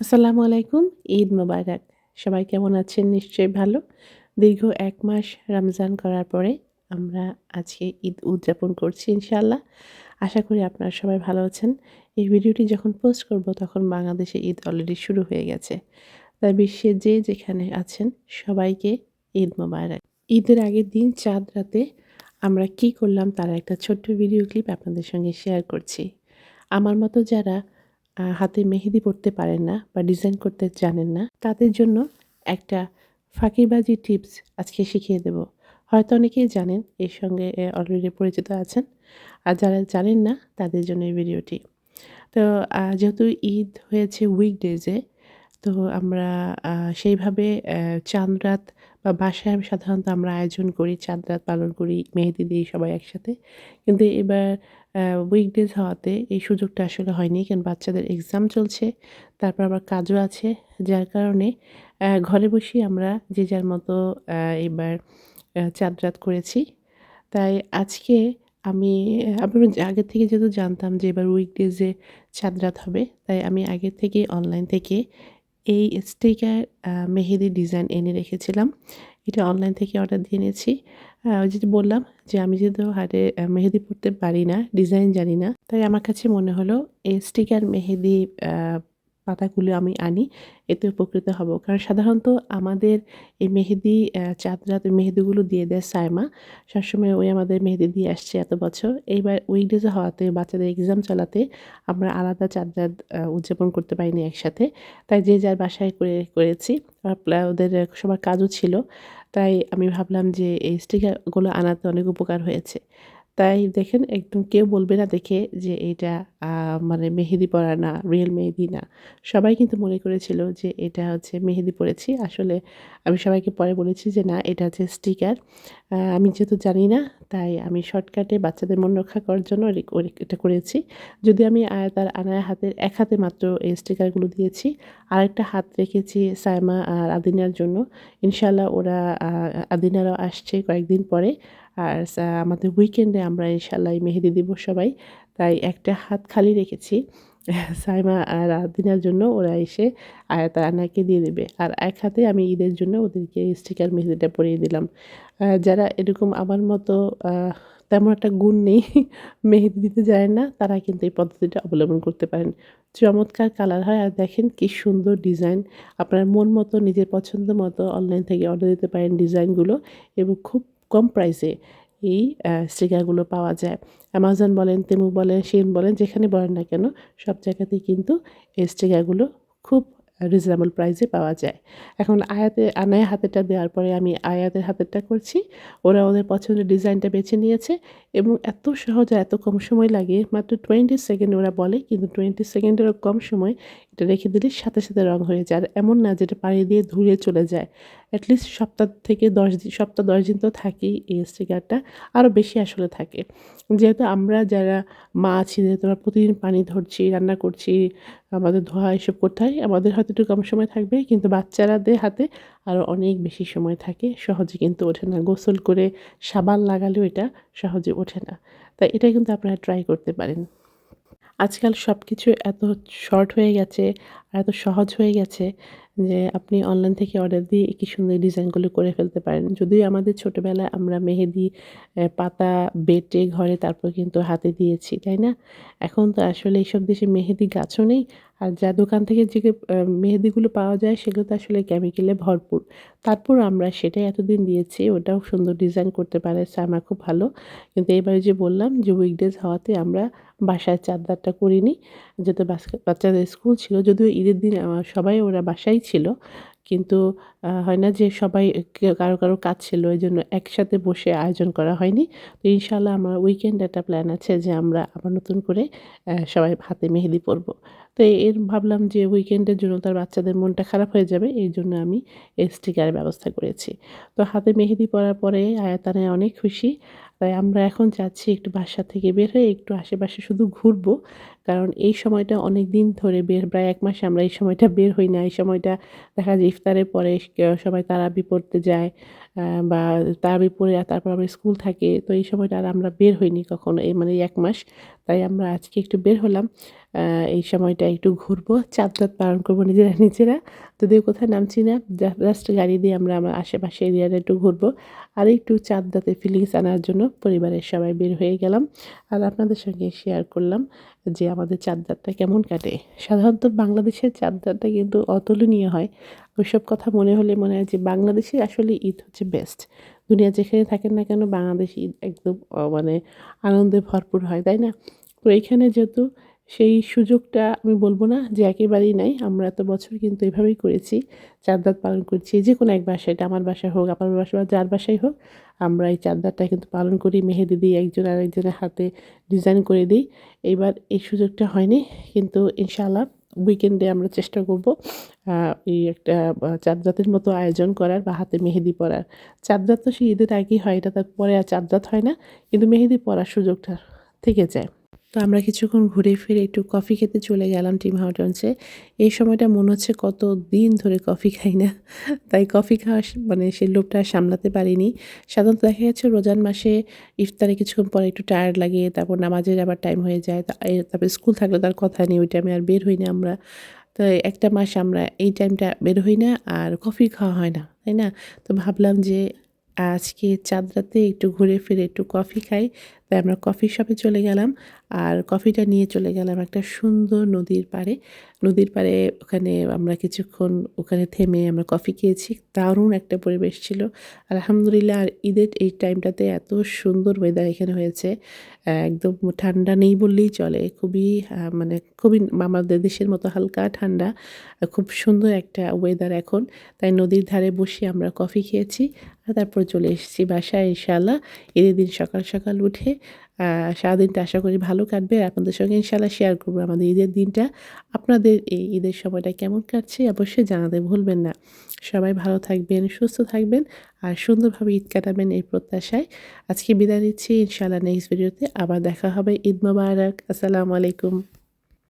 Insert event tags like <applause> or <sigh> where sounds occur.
আসসালামু আলাইকুম, ঈদ মোবারক। সবাই কেমন আছেন? নিশ্চয়ই ভালো। দীর্ঘ এক মাস রমজান করার পরে আমরা আজকে ঈদ উদযাপন করছি ইনশাল্লাহ আশা করি আপনারা সবাই ভালো আছেন। এই ভিডিওটি যখন পোস্ট করব, তখন বাংলাদেশে ঈদ অলরেডি শুরু হয়ে গেছে। তাই বিশ্বে যে যেখানে আছেন, সবাইকে ঈদ মোবারক। ঈদের আগের দিন চাঁদ রাতে আমরা কি করলাম, তার একটা ছোট্ট ভিডিও ক্লিপ আপনাদের সঙ্গে শেয়ার করছি। আমার মতো যারা হাতে মেহেদি পড়তে পারেন না বা ডিজাইন করতে জানেন না, তাদের জন্য একটা ফাঁকিবাজি টিপস আজকে শিখিয়ে দেব। হয়তো অনেকেই জানেন, এর সঙ্গে অলরেডি পরিচিত আছেন। আর যারা জানেন না, তাদের জন্য এই ভিডিওটি তো যেহেতু ঈদ হয়েছে উইকডেজে তো আমরা সেইভাবে চাঁদ রাত বা বাসায় সাধারণত আমরা আয়োজন করি, চাঁদ রাত পালন করি, মেহেদি দিই সবাই একসাথে। কিন্তু এবার উইকডেজ হওয়াতে এই সুযোগটা আসলে হয়নি কারণ বাচ্চাদের এক্সাম চলছে, তারপর আবার কাজও আছে, যার কারণে ঘরে বসেই আমরা যে যার মতো এবার চাঁদ রাত করেছি। তাই আজকে আমি আমি আগে থেকে যেহেতু জানতাম যে এবার উইকডেজে চাঁদ রাত হবে, তাই আমি আগে থেকে অনলাইন থেকে এই স্টিকার মেহেদি ডিজাইন এনে রেখেছিলাম। এটা অনলাইন থেকে অর্ডার দিয়ে নিয়েছি ওই যেটা বললাম যে আমি যেহেতু হাতে মেহেদি পড়তে পারি না, ডিজাইন জানি না, তাই আমার কাছে মনে হলো এই স্টিকার মেহেদি পাতাগুলো আমি আনি, এতে উপকৃত হব। কারণ সাধারণত আমাদের এই মেহেদি চাঁদ মেহেদিগুলো দিয়ে দেয় সাইমা। সবসময় ওই আমাদের মেহেদি দিয়ে আসছে এত বছর। এইবার উইকডেজে হওয়াতে, বাচ্চাদের এক্সাম চালাতে আমরা আলাদা চাঁদ রাত উদযাপন করতে পারিনি একসাথে। তাই যে যার বাসায় করে, করেছি ওদের সবার কাজও ছিল। তাই আমি ভাবলাম যে এই স্টিকারগুলো আনাতে অনেক উপকার হয়েছে। তাই দেখেন একদম কেউ বলবে না দেখে যে এটা মানে মেহেদি পরা না রিয়েল মেহেদি না। সবাই কিন্তু মনে করেছিল যে এটা হচ্ছে মেহেদি পরেছি। আসলে আমি সবাইকে পরে বলেছি যে না, এটা হচ্ছে স্টিকার আমি যেহেতু জানি না, তাই আমি শর্টকাটে বাচ্চাদের মন রক্ষা করার জন্য এটা করেছি। যদি আমি তার আনায় হাতের এক হাতে মাত্র এই স্টিকারগুলো দিয়েছি, আরেকটা হাত রেখেছি সাইমা আর আদিনার জন্য। ইনশাল্লাহ ওরা আদিনারাও আসছে কয়েকদিন পরে। আর আমাদের উইকেন্ডে আমরা ইনশাল্লাহ মেহেদি দিব সবাই। তাই একটা হাত খালি রেখেছি। <laughs> সাইমা আর আদিনার জন্য ওরা এসে আয়াত আনাকে দিয়ে দেবে। আর এক হাতে আমি ঈদের জন্য ওদেরকে স্টিকার মেহেদিটা পরিয়ে দিলাম। যারা এরকম আমার মতো তেমন একটা গুণ নেই, <laughs> মেহেদি দিতে যায় না, তারা কিন্তু এই পদ্ধতিটা অবলম্বন করতে পারেন। চমৎকার কালার হয় আর দেখেন কি সুন্দর ডিজাইন। আপনার মন মতো, নিজের পছন্দ মতো অনলাইন থেকে অর্ডার দিতে পারেন ডিজাইনগুলো এবং খুব কম প্রাইসে এই স্টিকারগুলো পাওয়া যায়। অ্যামাজন বলেন তেমু বলেন শিন বলেন, যেখানে বলেন না কেন, সব জায়গাতেই কিন্তু এই স্টিকারগুলো খুব রিজনেবল প্রাইসে পাওয়া যায়। এখন আয়াতে, আনায় হাতেরটা দেওয়ার পরে আমি আয়াতের হাতেরটা করছি। ওরা ওদের পছন্দের ডিজাইনটা বেছে নিয়েছে এবং এত সহজ এত কম সময় লাগে। মাত্র টোয়েন্টি সেকেন্ড ওরা বলে, কিন্তু টোয়েন্টি সেকেন্ডেরও কম সময় এটা রেখে দিলে সাথে সাথে রং হয়ে যায়। আর এমন না যেটা পানি দিয়ে ধুয়ে চলে যায়। অ্যাটলিস্ট সপ্তাহ থেকে দশ দিন, সপ্তাহ দশ দিন তো থাকেই এই স্টিকারটা। আরও বেশি আসলে থাকে। যেহেতু আমরা যারা মা আছি, যেহেতু আমরা প্রতিদিন পানি ধরছি, রান্না করছি, আমাদের ধোয়া এসব করতে হয়, আমাদের হয়তো একটু কম সময় থাকবে। কিন্তু বাচ্চারাদের হাতে আরও অনেক বেশি সময় থাকে। সহজে কিন্তু ওঠে না। গোসল করে সাবান লাগালেও এটা সহজে ওঠে না। তাই এটা কিন্তু আপনারা ট্রাই করতে পারেন। আজকাল সব কিছু এত শর্ট হয়ে গেছে আর এত সহজ হয়ে গেছে যে আপনি অনলাইন থেকে অর্ডার দিয়ে কি সুন্দর ডিজাইনগুলো করে ফেলতে পারেন। যদিও আমাদের ছোটোবেলায় আমরা মেহেদি পাতা বেটে ঘরে তারপর কিন্তু হাতে দিয়েছি, তাই না? এখন তো আসলে এইসব দেশে মেহেদি গাছও নেই আর যা দোকান থেকে যে মেহেদিগুলো পাওয়া যায় সেগুলো তো আসলে কেমিক্যালে ভরপুর। তারপর আমরা সেটাই এতদিন দিয়েছি, ওটাও সুন্দর ডিজাইন করতে পারে আমার খুব ভালো। কিন্তু এবারে যে বললাম যে উইকডেজ হওয়াতে আমরা বাসায় চাঁদারটা করিনি, যেহেতু বাচ্চাদের স্কুল ছিল, যদিও ঈদের দিন সবাই ওরা বাসায় ছিল। কিন্তু হয় না যে সবাই কারও কারও কাজ ছিল, ওই জন্য একসাথে বসে আয়োজন করা হয়নি। তো ইনশাল্লাহ আমার উইকেন্ড একটা প্ল্যান আছে যে, আমরা আবার নতুন করে সবাই হাতে মেহেদি পরবো। তো এর ভাবলাম যে উইকেন্ডের জন্য তার বাচ্চাদের মনটা খারাপ হয়ে যাবে, এই জন্য আমি এই স্টিকারের ব্যবস্থা করেছি। তো হাতে মেহেদি পরার পরে আয়াতানে অনেক খুশি, তাই আমরা এখন যাচ্ছি একটু বাসা থেকে বের হয়ে একটু আশেপাশে শুধু ঘুরবো, কারণ এই সময়টা অনেক দিন ধরে বের, প্রায় এক মাসে আমরা এই সময়টা বের হই না, এই সময়টা দেখা যায় ইফতারের পরে সবাই তারাবি পড়তে যায় বা তারাবি পড়ে তারপর আমরা স্কুল থাকে। তো এই সময়টা আর আমরা বের হইনি কখনো, এই মানে এক মাস। তাই আমরা আজকে একটু বের হলাম। এই সময়টা একটু ঘুরবো, চাঁদ রাত পালন করব নিজেরা নিজেরা। যদিও কোথায় নামছি না জাস্ট গাড়ি দিয়ে আমরা আমার আশেপাশে এরিয়াটা একটু ঘুরবো। আর একটু চাঁদ রাতের ফিলিংস আনার জন্য পরিবারের সবাই বের হয়ে গেলাম। আর আপনাদের সঙ্গে শেয়ার করলাম যে আমাদের চাঁদরাতটা কেমন কাটে। সাধারণত বাংলাদেশের চাঁদরাতটা কিন্তু অতুলনীয় হয়। ওইসব কথা মনে হলে মনে হয় যে বাংলাদেশে আসলে ঈদ হচ্ছে বেস্ট দুনিয়া যেখানে থাকেন না কেন বাংলাদেশ ঈদ একদম মানে আনন্দে ভরপুর হয়, তাই না? তো এইখানে যেহেতু সেই সুযোগটা আমি বলব না যে একেবারেই নাই, আমরা এত বছর কিন্তু এভাবেই করেছি চাঁদরাত পালন করছি, যে কোনো এক বাসায়, এটা আমার বাসায় হোক আপনার বাসা বা যার বাসায় হোক, আমরা এই চাঁদরাতটা কিন্তু পালন করি, মেহেদি দিই, একজন আরেকজনের হাতে ডিজাইন করে দিই। এইবার এই সুযোগটা হয়নি, কিন্তু ইনশাআল্লাহ উইকেন্ডে আমরা চেষ্টা করব এই একটা চাঁদরাতের মতো আয়োজন করার বা হাতে মেহেদি পরার। চাঁদরাত তো সেই ঈদের আগেই হয়, এটা তার পরে আর চাঁদরাত হয় না, কিন্তু মেহেদি পরার সুযোগটা থেকে যায়। তো আমরা কিছুক্ষণ ঘুরে ফিরে একটু কফি খেতে চলে গেলাম টিম হাউটন্সে। এই সময়টা মনে হচ্ছে কত দিন ধরে কফি খাই না, তাই কফি খাওয়া মানে সেই লোভটা সামলাতে পারিনি। সাধারণত দেখা যাচ্ছে রোজান মাসে ইফতারে কিছুক্ষণ পরে একটু টায়ার্ড লাগে, তারপর নামাজের আবার টাইম হয়ে যায় তারপরে স্কুল থাকলে তার কথা নেই, ওই টাইমে আর বের হই না আমরা। তো একটা মাস আমরা এই টাইমটা বের হই না আর কফি খাওয়া হয় না, তাই না? তো ভাবলাম যে আজকে চাঁদরাতে একটু ঘুরে ফিরে একটু কফি খাই। তাই আমরা কফি শপে চলে গেলাম। আর কফিটা নিয়ে চলে গেলাম একটা সুন্দর নদীর পাড়ে। নদীর পাড়ে ওখানে আমরা কিছুক্ষণ ওখানে থেমে আমরা কফি খেয়েছি। দারুণ একটা পরিবেশ ছিল। আলহামদুলিল্লাহ, আর ঈদের এই টাইমটাতে এত সুন্দর ওয়েদার এখানে হয়েছে। একদম ঠান্ডা নেই বললেই চলে। খুবই মানে খুবই আমাদের দেশের মতো হালকা ঠান্ডা। খুব সুন্দর একটা ওয়েদার এখন। তাই নদীর ধারে বসে আমরা কফি খেয়েছি। আর তারপর চলে এসেছি বাসায় ইনশাআল্লাহ। ঈদের দিন সকাল সকাল উঠে সারাদিনটা আশা করি ভালো কাটবে। আপনাদের সঙ্গে ইনশাল্লাহ শেয়ার করব আমাদের ঈদের দিনটা। আপনাদের এই ঈদের সময়টা কেমন কাটছে অবশ্যই জানাতে ভুলবেন না। সবাই ভালো থাকবেন, সুস্থ থাকবেন আর সুন্দরভাবে ঈদ কাটাবেন এই প্রত্যাশায়। আজকে বিদায় নিচ্ছি ইনশাল্লাহ নেক্সট ভিডিওতে আবার দেখা হবে। ঈদ মোবারক। আসসালামু আলাইকুম।